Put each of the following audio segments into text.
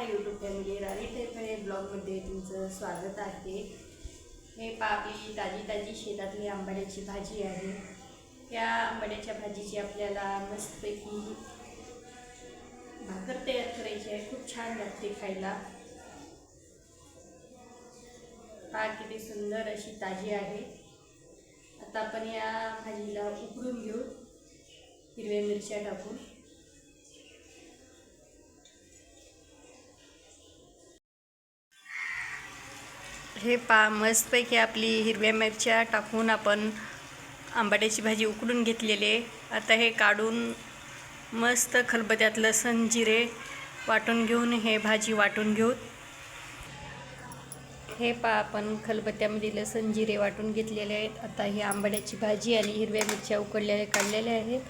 Hi YouTube family राणी टेफे ब्लॉगमध्ये तुमचं स्वागत आहे. हे पा आपली ताजी ताजी शेतातली आंबाड्याची भाजी आहे. या आंबाड्याच्या भाजीची आपल्याला मस्तपैकी भाकर तयार करायची आहे. खूप छान लागते खायला. पहा किती सुंदर अशी ताजी आहे. आता आपण या भाजीला उकडून घेऊ. हिरव्या मिरच्या टाकून. हे पा मस्तपैकी आपली हिरव्या मिरच्या टाकून आपण आंबाड्याची भाजी उकडून घेतलेली आहे. आता हे काढून मस्त खलबत्यात लसण जिरे वाटून घेऊन हे भाजी वाटून घेऊ. हे पा आपण खलबत्त्यामध्ये लसण जिरे वाटून घेतलेले आहेत. आता ही आंबाड्याची भाजी आणि हिरव्या मिरच्या उकडलेल्या काढलेल्या आहेत.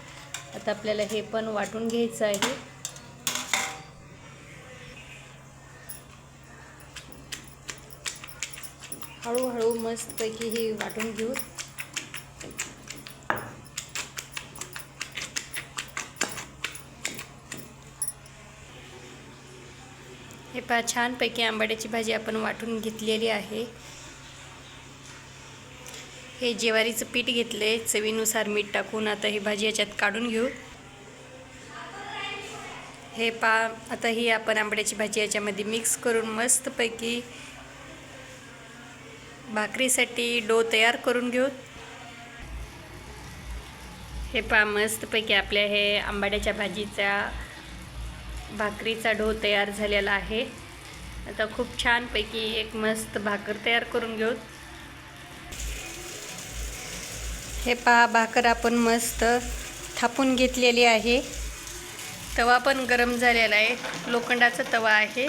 आता आपल्याला हे पण वाटून घ्यायचं आहे. हळूहळू मस्तपैकी ही वाटून घेऊ. हे पहा छानपैकी आंबाड्याची भाजी आपण वाटून घेतलेली आहे. हे ज्वारीचं पीठ घेतले चवीनुसार मीठ टाकून आता ही भाजी याच्यात काढून घेऊ. हे पा आता ही आपण आंबड्याची भाजी याच्यामध्ये मिक्स करून मस्तपैकी भाकरीसाठी डो तयार करून घेऊ. हे पहा मस्तपैकी आपल्या हे आंबाड्याच्या भाजीचा भाकरीचा डो तयार झालेला आहे. आता खूप छानपैकी एक मस्त भाकर तयार करून घेऊ. हे पहा भाकर आपण मस्त थापून घेतलेली आहे. तवा पण गरम झालेला आहे. लोखंडाचा तवा आहे.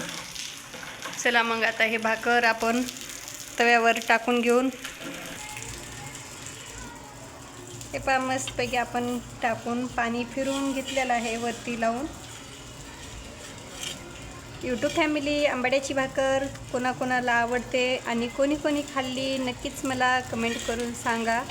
चला मग आता हे भाकर आपण तव्यावर टाकून घेऊन. हे पहा मस्तपैकी आपण टाकून पाणी फिरवून घेतलेलं आहे वरती लावून. यूट्यूब फॅमिली आंबाड्याची भाकर कोणाकोणाला आवडते आणि कोणी कोणी खाल्ली नक्कीच मला कमेंट करून सांगा.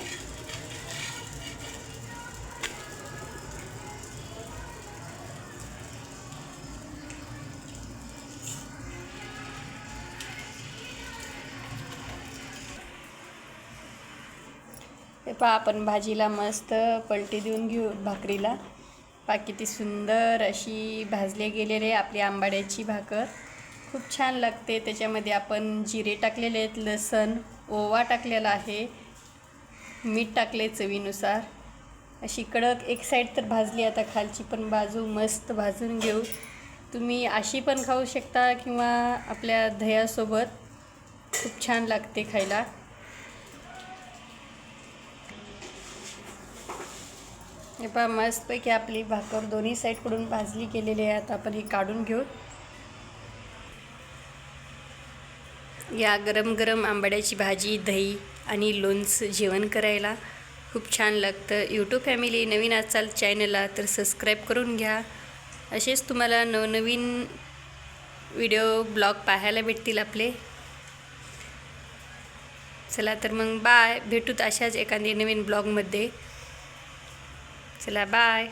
हे पहा आपण भाजीला मस्त पलटी देऊन घेऊ भाकरीला. पहा किती सुंदर अशी भाजले गेलेले आपली आंबाड्याची भाकर. खूप छान लागते. त्याच्यामध्ये आपण जिरे टाकलेले आहेत लसण ओवा टाकलेला आहे मीठ टाकले चवीनुसार. अशी कडक एक साईड तर भाजली आता खालची पण बाजू मस्त भाजून घेऊ. तुम्ही अशी पण खाऊ शकता किंवा आपल्या दह्यासोबत. खूप छान लागते खायला. हे पहा मस्तपैकी आपली भाकर दोन्ही साईडकडून भाजली गेलेली आहे. आता आपण ही काढून घेऊ. या गरम गरम आंबाड्याची भाजी दही आणि लोणचं जेवण करायला खूप छान लागतं. यूट्यूब फॅमिली नवीन असाल चॅनलला तर सबस्क्राईब करून घ्या. असेच तुम्हाला नवनवीन व्हिडिओ ब्लॉग पाहायला भेटतील आपले. चला तर मग बाय भेटूत अशाच एखादी नवीन ब्लॉगमध्ये चला बाय